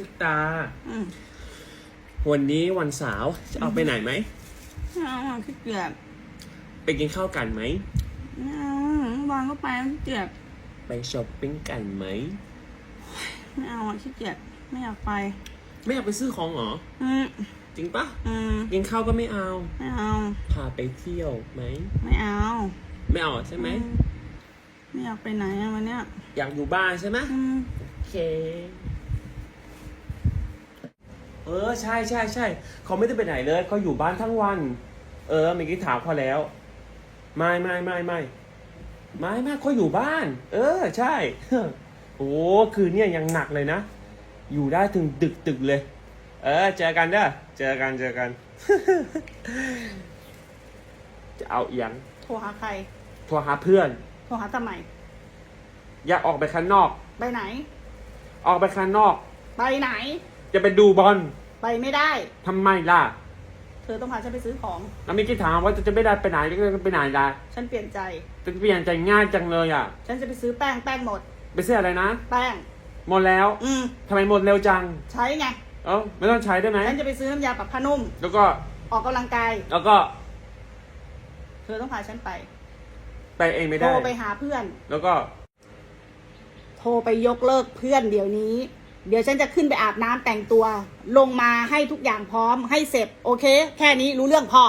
ตุ๊กตา อืมวันนี้วันเสาร์จะเอาไปไหนไหม ไม่เอาอะขี้เกียจไปกินข้าวกันไหม ไม่เอาเมื่อวานก็ไปแล้วขี้เกียจไปช้อปปิ้งกันไหม ไม่เอาอะขี้เกียจไม่อยากไป ไม่อยากไปซื้อของเหรอ อืมจริงปะอืมกินข้าวก็ไม่เอา ไม่เอา พาไปเที่ยวไหม ไม่เอาไม่เอาใช่ไหม อืไม่อยากไปไหนอะวันเนี้ยอยากอยู่บ้านใช่ไหมอืม โอเค เออใช่ใช่ใช่เขาไม่ได้ไปไหนเลยเขาอยู่บ้านทั้งวัน เออเมื่อกี้ถามเขาแล้ว ไม่ไม่ไม่ไม่ไม่ไม่เขาอยู่บ้าน เออ ใช่โอ้คืนเนี่ยยังหนักเลยนะ อยู่ได้ถึงดึกดึกๆเลย เออ เจอกันเด้อเจอกันเจอกัน จะเอาเอียงโทรหาใคร โทรหาเพื่อน โทรหาทำไมอยากออกไปข้างนอก ไปไหน ออกไปข้างนอก ไปไหน จะไปดูบอลไปไม่ได้ ทำไมล่ะ เธอต้องพาฉันไปซื้อของ แล้วเมื่อกี้ถามว่าจะไม่ได้ไปไหนจะไปไหนล่ะฉันเปลี่ยนใจ จะเปลี่ยนใจง่ายจังเลยอะ ฉันจะไปซื้อแป้งแป้งหมด ไปซื้ออะไรนะแป้ง หมดแล้วอืม ทำไมหมดเร็วจัง ใช้ไง เอ้าไม่ต้องใช้ได้ไหมฉันจะไปซื้อน้ำยาปรับผ้านุ่ม แล้วก็ออกกำลังกาย แล้วก็เธอต้องพาฉันไป ไปเองไม่โทรได้ไปหาเพื่อน แล้วก็ โทรไปยกเลิกเพื่อนเดี๋ยวนี้ เดี๋ยวฉันจะขึ้นไปอาบน้ำแต่งตัว ลงมาให้ทุกอย่างพร้อมให้เสร็จ โอเค แค่นี้รู้เรื่องพอ